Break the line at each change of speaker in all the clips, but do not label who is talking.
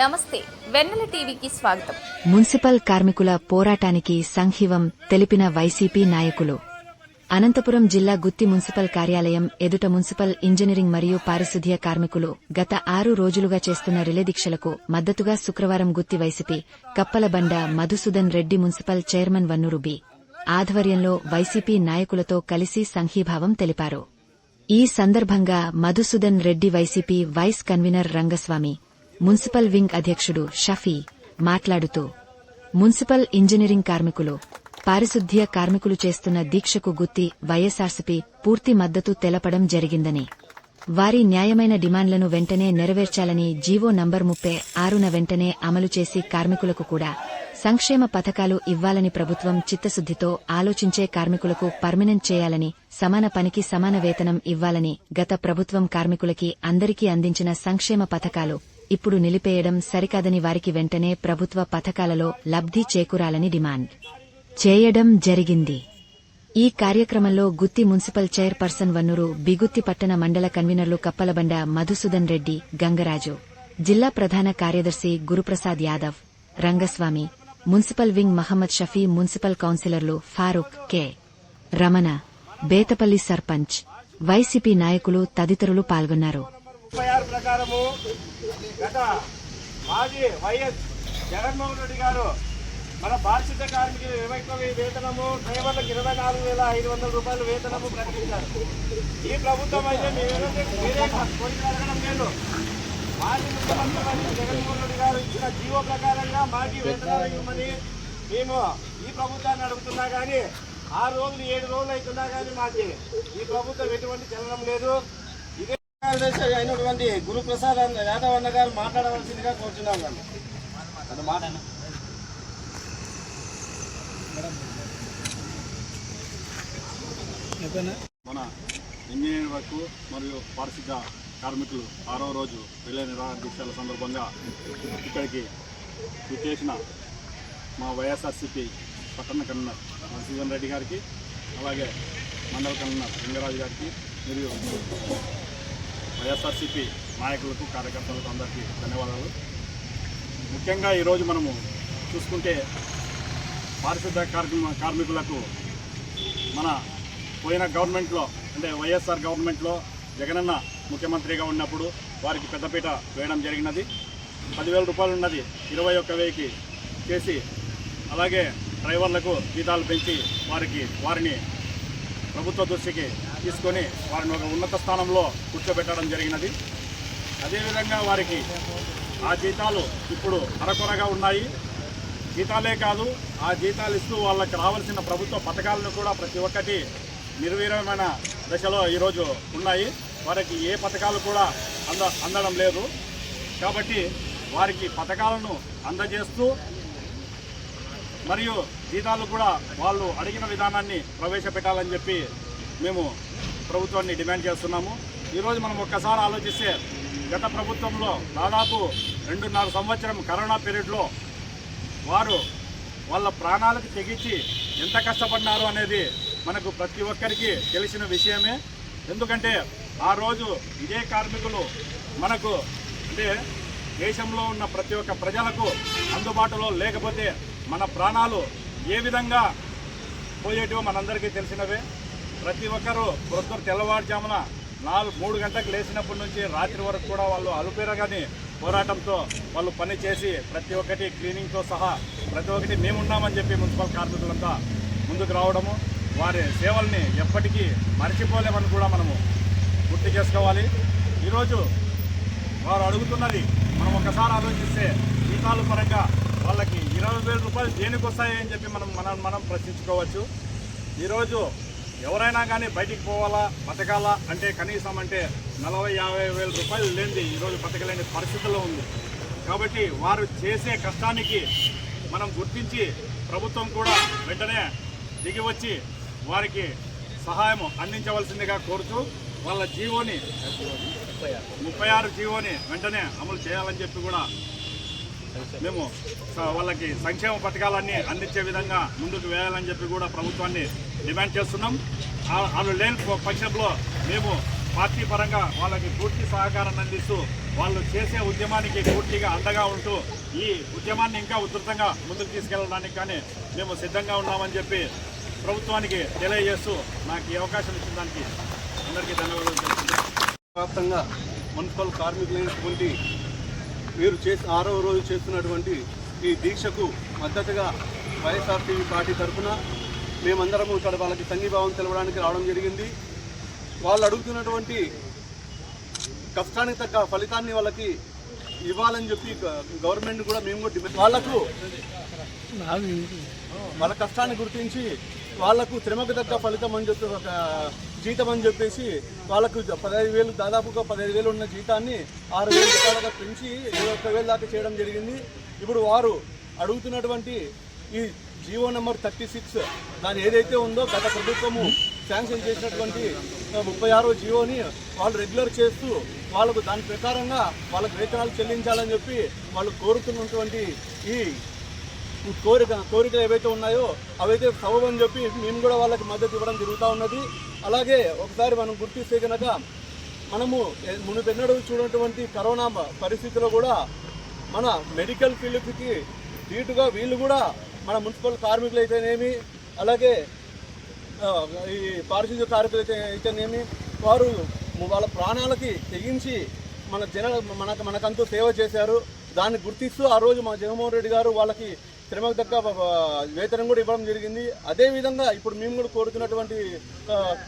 నమస్తే వెన్నెల టీవీకి స్వాగతం.
మున్సిపల్ కార్మికుల పోరాటానికి సంఘీవం తెలిపిన వైసీపీ నాయకులు. అనంతపురం జిల్లా గుత్తి మున్సిపల్ కార్యాలయం ఎదుట మున్సిపల్ ఇంజనీరింగ్ మరియు పారిశుధ్య కార్మికులు గత ఆరు రోజులుగా చేస్తున్న రిలే దీక్షలకు మద్దతుగా శుక్రవారం Gutti YCP Kappalabanda Madhusudan Reddy municipal chairman Vannuru B. ఆధ్వర్యంలో వైసీపీ నాయకులతో కలిసి సంఘీభావం తెలిపారు. ఈ సందర్భంగా Madhusudan Reddy YCP vice convener Rangaswamy municipal wing అధ్యక్షుడు షఫీ మాట్లాడుతూ మున్సిపల్ ఇంజనీరింగ్ కార్మికులు పారిశుద్ధ్య కార్మికులు చేస్తున్న దీక్షకు గుత్తి వైఎస్ఆర్సీపీ పూర్తి మద్దతు తెలపడం జరిగిందని వారి న్యాయమైన డిమాండ్లను వెంటనే నెరవేర్చాలని జీవో నంబర్ ముప్పై ఆరున వెంటనే అమలు చేసి కార్మికులకు కూడా సంక్షేమ పథకాలు ఇవ్వాలని ప్రభుత్వం చిత్తశుద్దితో ఆలోచించే కార్మికులకు పర్మినెంట్ చేయాలని సమాన పనికి సమాన వేతనం ఇవ్వాలని గత ప్రభుత్వం కార్మికులకి అందరికీ అందించిన సంక్షేమ పథకాలు ఇప్పుడు నిలిపేయడం సరికాదని వారికి వెంటనే ప్రభుత్వ పథకాలలో లబ్ధి చేకూరాలని డిమాండ్. చేయడం జరిగింది. ఈ కార్యక్రమంలో గుత్తి మున్సిపల్ చైర్పర్సన్ వన్నూరు బిగుత్తి పట్టణ మండల కన్వీనర్లు కప్పలబండ మధుసూదన్ రెడ్డి గంగరాజు జిల్లా ప్రధాన కార్యదర్శి Guruprasad Yadav Rangaswamy municipal wing Mohammed Shafi municipal కౌన్సిలర్లు ఫారూక్ కె. రమణ బేతపల్లి సర్పంచ్ వైసీపీ నాయకులు తదితరులు పాల్గొన్నారు.
ముప్పై ఆరు ప్రకారము గత మాజీ వైఎస్ జగన్మోహన్ రెడ్డి గారు మన బాధ్యత కార్మికులు ఇరవై వేతనము డ్రైవర్లకు ఇరవై నాలుగు వేల ఐదు వందల రూపాయల వేతనము ప్రకటించారు. ఈ ప్రభుత్వం అయితే మేమైతే వేరే కోరిక అడగడం లేదు. మాజీ ముఖ్యమంత్రి జగన్మోహన్ రెడ్డి గారు ఇచ్చిన జీవో ప్రకారంగా మాజీ వేతనాలు ఇవ్వమని మేము ఈ ప్రభుత్వాన్ని అడుగుతున్నా కానీ ఆరు రోజులు ఏడు రోజులు అవుతున్నా కానీ మాకు ఈ ప్రభుత్వం ఎటువంటి చలనం లేదు. అయినటువంటి గురుప్రసాద్ అన్న- యాదవ్ అన్న గారు మాట్లాడవలసిందిగా కోరుతున్నాం అండి అది మాట
మన ఇంజనీరింగ్ వర్క్ మరియు పారిశుద్ధ కార్మికులు ఆరో రోజు రిలే నిరాహార దీక్షల సందర్భంగా ఇక్కడికి విచ్చేసిన మా వైఎస్ఆర్సీపీ పట్టణ కన్వీనర్ మధుసూదన్ రెడ్డి గారికి అలాగే మండల కన్వీనర్ లింగరాజు గారికి మరియు వైఎస్ఆర్సీపీ నాయకులకు కార్యకర్తలకు అందరికీ ధన్యవాదాలు. ముఖ్యంగా ఈరోజు మనము చూసుకుంటే పారిశుద్ధ కార్మిక కార్మికులకు మన పోయిన గవర్నమెంట్లో అంటే వైఎస్ఆర్ గవర్నమెంట్లో జగనన్న ముఖ్యమంత్రిగా ఉన్నప్పుడు వారికి పెద్దపీట వేయడం జరిగినది. పదివేల రూపాయలు ఉన్నది ఇరవై ఒక్క వెయ్యికి చేసి అలాగే డ్రైవర్లకు జీతాలు పెంచి వారికి వారిని ప్రభుత్వ దృష్టికి తీసుకొని వారిని ఒక ఉన్నత స్థానంలో కూర్చోబెట్టడం జరిగినది. అదేవిధంగా వారికి ఆ జీతాలు ఇప్పుడు అరకొరగా ఉన్నాయి. జీతాలే కాదు ఆ జీతాలు ఇస్తూ వాళ్ళకి రావాల్సిన ప్రభుత్వ పథకాలను కూడా ప్రతి ఒక్కటి నిర్వీర్యమైన దశలో ఈరోజు ఉన్నాయి. వారికి ఏ పథకాలు కూడా అంద అందడం లేదు. కాబట్టి వారికి పథకాలను అందజేస్తూ మరియు జీతాలు కూడా వాళ్ళు అడిగిన విధానాన్ని ప్రవేశపెట్టాలని చెప్పి మేము ప్రభుత్వాన్ని డిమాండ్ చేస్తున్నాము. ఈరోజు మనం ఒక్కసారి ఆలోచిస్తే గత ప్రభుత్వంలో దాదాపు రెండున్నర సంవత్సరం కరోనా పీరియడ్లో వారు వాళ్ళ ప్రాణాలకు తెగించి ఎంత కష్టపడినారు అనేది మనకు ప్రతి ఒక్కరికి తెలిసిన విషయమే. ఎందుకంటే ఆ రోజు ఇదే కార్మికులు మనకు అంటే దేశంలో ఉన్న ప్రతి ఒక్క ప్రజలకు అందుబాటులో లేకపోతే మన ప్రాణాలు ఏ విధంగా పోయేటివో మనందరికీ తెలిసినవే. ప్రతి ఒక్కరూ ప్రొద్దున తెల్లవారుజామున నాలుగు మూడు గంటలకు లేచినప్పటి నుంచి రాత్రి వరకు కూడా వాళ్ళు అలుపేరగాని పోరాటంతో వాళ్ళు పని చేసి ప్రతి ఒక్కటి క్లీనింగ్తో సహా ప్రతి ఒక్కటి మేమున్నామని చెప్పి మున్సిపల్ కార్మికులంతా ముందుకు రావడము వారి సేవల్ని ఎప్పటికీ మర్చిపోలేమని కూడా మనము గుర్తు చేసుకోవాలి. ఈరోజు వారు అడుగుతున్నది మనం ఒకసారి ఆలోచిస్తే జీతాల పరంగా వాళ్ళకి ఇరవై వేల రూపాయలు దేనికి వస్తాయని చెప్పి మనం మనం మనం ప్రశ్నించుకోవచ్చు. ఈరోజు ఎవరైనా కానీ బయటికి పోవాలా బతకాలా అంటే కనీసం అంటే నలభై యాభై వేల రూపాయలు లేనిది ఈరోజు బతకలేని పరిస్థితుల్లో ఉంది. కాబట్టి వారు చేసే కష్టానికి మనం గుర్తించి ప్రభుత్వం కూడా వెంటనే దిగి వచ్చి వారికి సహాయం అందించవలసిందిగా కోరుతూ వాళ్ళ జీవోని ముప్పై ఆరు జీవోని వెంటనే అమలు చేయాలని చెప్పి కూడా మేము వాళ్ళకి సంక్షేమ పథకాలన్నీ అందించే విధంగా ముందుకు వేయాలని చెప్పి కూడా ప్రభుత్వాన్ని డిమాండ్ చేస్తున్నాం. వాళ్ళు లేని పక్షంలో మేము పార్టీ పరంగా వాళ్ళకి పూర్తి సహకారాన్ని అందిస్తూ వాళ్ళు చేసే ఉద్యమానికి పూర్తిగా అండగా ఉంటూ ఈ ఉద్యమాన్ని ఇంకా ఉధృతంగా ముందుకు తీసుకెళ్ళడానికి కానీ మేము సిద్ధంగా ఉన్నామని చెప్పి ప్రభుత్వానికి తెలియజేస్తూ నాకు ఈ అవకాశం ఇచ్చిన దానికి అందరికీ ధన్యవాదాలు
వ్యాప్తంగా మున్సిపల్ కార్మికులైనటువంటి మీరు చేసి ఆరవ రోజు చేస్తున్నటువంటి ఈ దీక్షకు మద్దతుగా వైఎస్ఆర్టీవీ పార్టీ తరఫున మేమందరము ఇక్కడ వాళ్ళకి సంఘీభావం తెలవడానికి రావడం జరిగింది. వాళ్ళు అడుగుతున్నటువంటి కష్టానికి తగ్గ ఫలితాన్ని వాళ్ళకి ఇవ్వాలని చెప్పి గవర్నమెంట్ కూడా మేము కూడా డిమాండ్ వాళ్ళకు వాళ్ళ కష్టాన్ని గుర్తించి వాళ్ళకు శ్రమకు తగ్గ ఫలితం అని చెప్పి ఒక జీతం అని చెప్పేసి వాళ్ళకు పదహైదు వేలు దాదాపుగా పదహైదు వేలు ఉన్న జీతాన్ని ఆరు వేలు రూపాయలుగా పెంచి ఇరవై ఒక్క వేలు దాకా చేయడం జరిగింది. ఇప్పుడు వారు అడుగుతున్నటువంటి ఈ జీవో నెంబర్ థర్టీ సిక్స్ దాని ఏదైతే ఉందో గత ప్రభుత్వము శాంక్షన్ చేసినటువంటి ముప్పై ఆరో జీవోని వాళ్ళు రెగ్యులర్ చేస్తూ వాళ్ళకు దాని ప్రకారంగా వాళ్ళకు వేతనాలు చెల్లించాలని చెప్పి వాళ్ళు కోరుతున్నటువంటి ఈ కోరిక కోరికలు ఏవైతే ఉన్నాయో అవైతే సబబని చెప్పి మేము కూడా వాళ్ళకి మద్దతు ఇవ్వడం జరుగుతూ ఉన్నది. అలాగే ఒకసారి మనం గుర్తిస్తే కనుక మనము ఎ- మునుపెన్నడూ చూడటువంటి కరోనా పరిస్థితిలో కూడా మన మెడికల్ ఫీల్డ్కి తీటుగా వీళ్ళు కూడా మన మున్సిపల్ కార్మికులు అయితేనేమి అలాగే ఈ పారిశుద్ధ్య కార్మికులు అయితే అయితేనేమి వారు వాళ్ళ ప్రాణాలకి తెగించి మన జన మనకు మనకంతా సేవ చేశారు. దాన్ని గుర్తిస్తూ ఆ రోజు మా జగన్మోహన్ రెడ్డి గారు వాళ్ళకి శ్రమకు తగ్గ వేతనం కూడా ఇవ్వడం జరిగింది. అదేవిధంగా ఇప్పుడు మేము కూడా కోరుతున్నటువంటి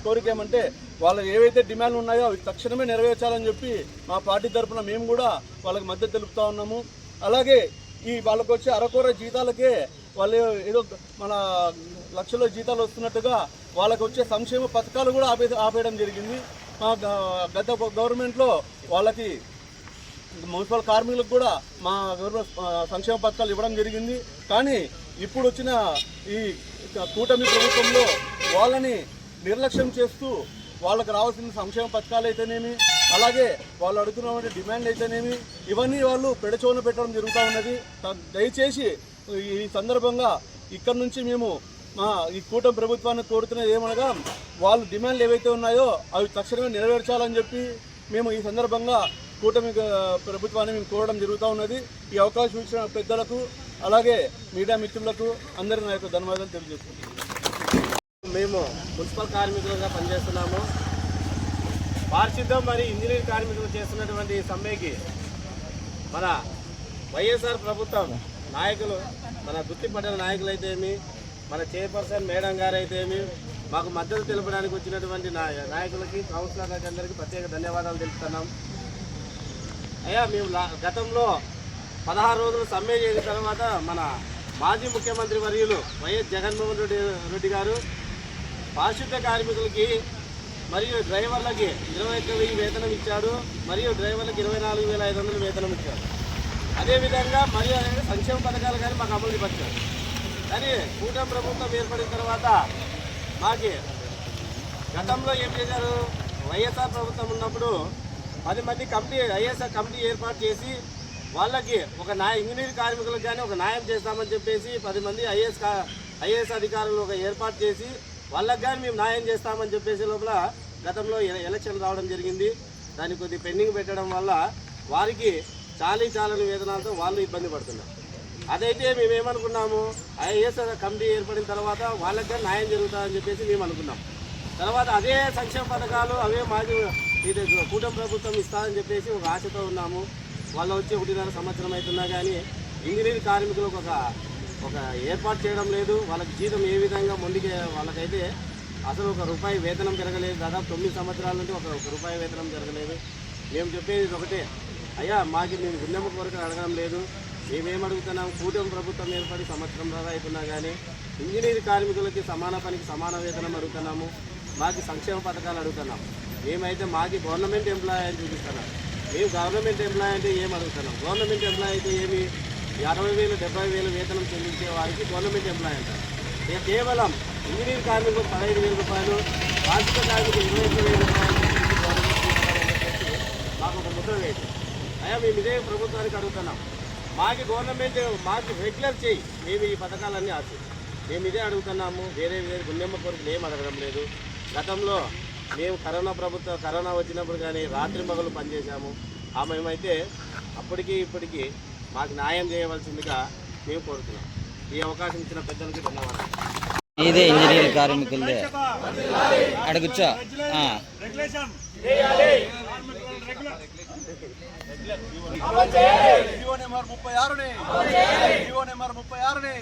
కోరిక ఏమంటే వాళ్ళు ఏవైతే డిమాండ్లు ఉన్నాయో అవి తక్షణమే నెరవేర్చాలని చెప్పి మా పార్టీ తరఫున మేము కూడా వాళ్ళకి మద్దతు తెలుపుతా ఉన్నాము. అలాగే ఈ వాళ్ళకు వచ్చే అరకొర జీతాలకే వాళ్ళు ఏదో మన లక్షల్లో జీతాలు వస్తున్నట్టుగా వాళ్ళకు వచ్చే సంక్షేమ పథకాలు కూడా ఆపే ఆపేయడం జరిగింది. మా గత గవర్నమెంట్లో వాళ్ళకి మున్సిపల్ కార్మికులకు కూడా మా గవర్నమెంట్ సంక్షేమ పథకాలు ఇవ్వడం జరిగింది. కానీ ఇప్పుడు వచ్చిన ఈ కూటమి ప్రభుత్వంలో వాళ్ళని నిర్లక్ష్యం చేస్తూ వాళ్ళకు రావాల్సిన సంక్షేమ పథకాలు అయితేనేమి అలాగే వాళ్ళు అడుగుతున్నటువంటి డిమాండ్ అయితేనేమి ఇవన్నీ వాళ్ళు పెడచోన పెట్టడం జరుగుతూ ఉన్నది. దయచేసి ఈ సందర్భంగా ఇక్కడ నుంచి మేము మా ఈ కూటమి ప్రభుత్వాన్ని కోరుతున్నది ఏమనగా వాళ్ళు డిమాండ్లు ఏవైతే ఉన్నాయో అవి తక్షణమే నెరవేర్చాలని చెప్పి మేము ఈ సందర్భంగా కూటమి ప్రభుత్వాన్ని మేము కోరడం జరుగుతూ ఉన్నది. ఈ అవకాశం ఇచ్చిన పెద్దలకు అలాగే మీడియా మిత్రులకు అందరి నా యొక్క ధన్యవాదాలు తెలియజేస్తున్నాను.
మేము మున్సిపల్ కార్మికులుగా పనిచేస్తున్నాము. పారిశుద్ధం మరియు ఇంజనీరింగ్ కార్మికులు చేస్తున్నటువంటి సమ్మెకి మన వైఎస్ఆర్ ప్రభుత్వం నాయకులు మన గుర్తిపడిన నాయకులు అయితేమి మన చైర్పర్సన్ మేడం గారు అయితేమి మాకు మద్దతు తెలపడానికి వచ్చినటువంటి నాయకులకి కౌన్సిలర్లకి అందరికీ ప్రత్యేక ధన్యవాదాలు తెలుపుతున్నాం. అయ్యా మేము లా- గతంలో పదహారు రోజులు సమ్మె చేసిన తర్వాత మన మాజీ ముఖ్యమంత్రి వర్యులు వైఎస్ జగన్మోహన్ రెడ్డి రెడ్డి గారు పారిశుద్ధ కార్మికులకి మరియు డ్రైవర్లకి ఇరవై ఒక్క వెయ్యి వేతనం ఇచ్చాడు మరియు డ్రైవర్లకు ఇరవై నాలుగు వేల ఐదు వందలు వేతనం ఇచ్చాడు అదేవిధంగా మరియు అదే సంక్షేమ పథకాలు కానీ మాకు అమలు పరిచారు కానీ కూటమి ప్రభుత్వం ఏర్పడిన తర్వాత మాకి గతంలో ఏం చేశారు? వైఎస్ఆర్ ప్రభుత్వం ఉన్నప్పుడు పది మంది కమిటీ ఐఎస్ఆర్ కమిటీ ఏర్పాటు చేసి వాళ్ళకి ఒక న్యాయ ఇంజనీర్ కార్మికులకు కానీ ఒక న్యాయం చేస్తామని చెప్పేసి పది మంది ఐఏఎస్ ఐఏఎస్ అధికారులు ఒక ఏర్పాటు చేసి వాళ్ళకి కానీ మేము న్యాయం చేస్తామని చెప్పేసి లోపల గతంలో ఎలక్షన్ రావడం జరిగింది. దాన్ని కొద్ది పెండింగ్ పెట్టడం వల్ల వారికి చాలీ చాలని వేతనాలతో వాళ్ళు ఇబ్బంది పడుతున్నారు. అదైతే మేము ఏమనుకున్నాము ఐఏఎస్ కమిటీ ఏర్పడిన తర్వాత వాళ్ళకి న్యాయం జరుగుతుందని చెప్పేసి మేము అనుకున్నాం తర్వాత అదే సంక్షేమ పథకాలు అవే మాది ఇది కూటమి ప్రభుత్వం ఇస్తారని చెప్పేసి ఒక ఆశతో ఉన్నాము. వాళ్ళు వచ్చి ఒకటిన్నర సంవత్సరం అవుతున్నా కానీ ఇంజనీరింగ్ కార్మికులకు ఒక ఒక ఏర్పాటు చేయడం లేదు. వాళ్ళకి జీతం ఏ విధంగా ముందుకే వాళ్ళకైతే అసలు ఒక రూపాయి వేతనం పెరగలేదు దాదాపు తొమ్మిది సంవత్సరాల నుండి ఒక రూపాయి వేతనం జరగలేదు. మేము చెప్పేది ఒకటే అయ్యా మాకు మేము గుండెమ్మ కొరకు అడగడం లేదు. మేమేం అడుగుతున్నాం? కూటమి ప్రభుత్వం ఏర్పడి సంవత్సరం దాకా అవుతున్నా కానీ ఇంజనీర్ కార్మికులకి సమాన పనికి సమాన వేతనం అడుగుతున్నాము. మాకు సంక్షేమ పథకాలు అడుగుతున్నాం. మేమైతే మాకి గవర్నమెంట్ ఎంప్లాయ్ అని చూపిస్తున్నాం. మేము గవర్నమెంట్ ఎంప్లాయ్ అంటే ఏం అడుగుతున్నాం? గవర్నమెంట్ ఎంప్లాయ్ అయితే ఏమి? అరవై వేలు డెబ్బై వేలు వేతనం చెల్లించే వారికి గవర్నమెంట్ ఎంప్లాయ్ అంటారు. ఇక కేవలం ఇంజనీర్ కార్మికులు పదహైదు వేల రూపాయలు వార్షిక కార్మికులు ఇరవై ఒక్క వేల రూపాయలు చెల్లించి గవర్నమెంట్ జీతాలు చెప్పేసి మాకు ఒక ముద్ర వేయండి మేము ఇదే ప్రభుత్వానికి అడుగుతున్నాం. మాకు గవర్నమెంట్ మాకు రెగ్యులర్ చేయి. మేము ఈ పథకాలన్నీ ఆశ. మేము ఇదే అడుగుతున్నాము. వేరే వేరే గుండెమ్మ కోరికలు ఏం అడగడం లేదు. గతంలో మేము కరోనా ప్రభుత్వం కరోనా వచ్చినప్పుడు కానీ రాత్రి మగలు పనిచేశాము. ఆ మేమైతే అప్పటికి ఇప్పటికీ మాకు న్యాయం చేయవలసిందిగా మేము కోరుతున్నాం. ఈ అవకాశం ఇచ్చిన పెద్దలకి ధన్యవాదాలు.
ఇదే ఇంజనీరింగ్ కార్మికులదే. అడగచ్చా?
రెగ్యులేషన్
జీవో నెంబర్ ముప్పై ఆరుని. జీవో నెంబర్ ముప్పై ఆరుని.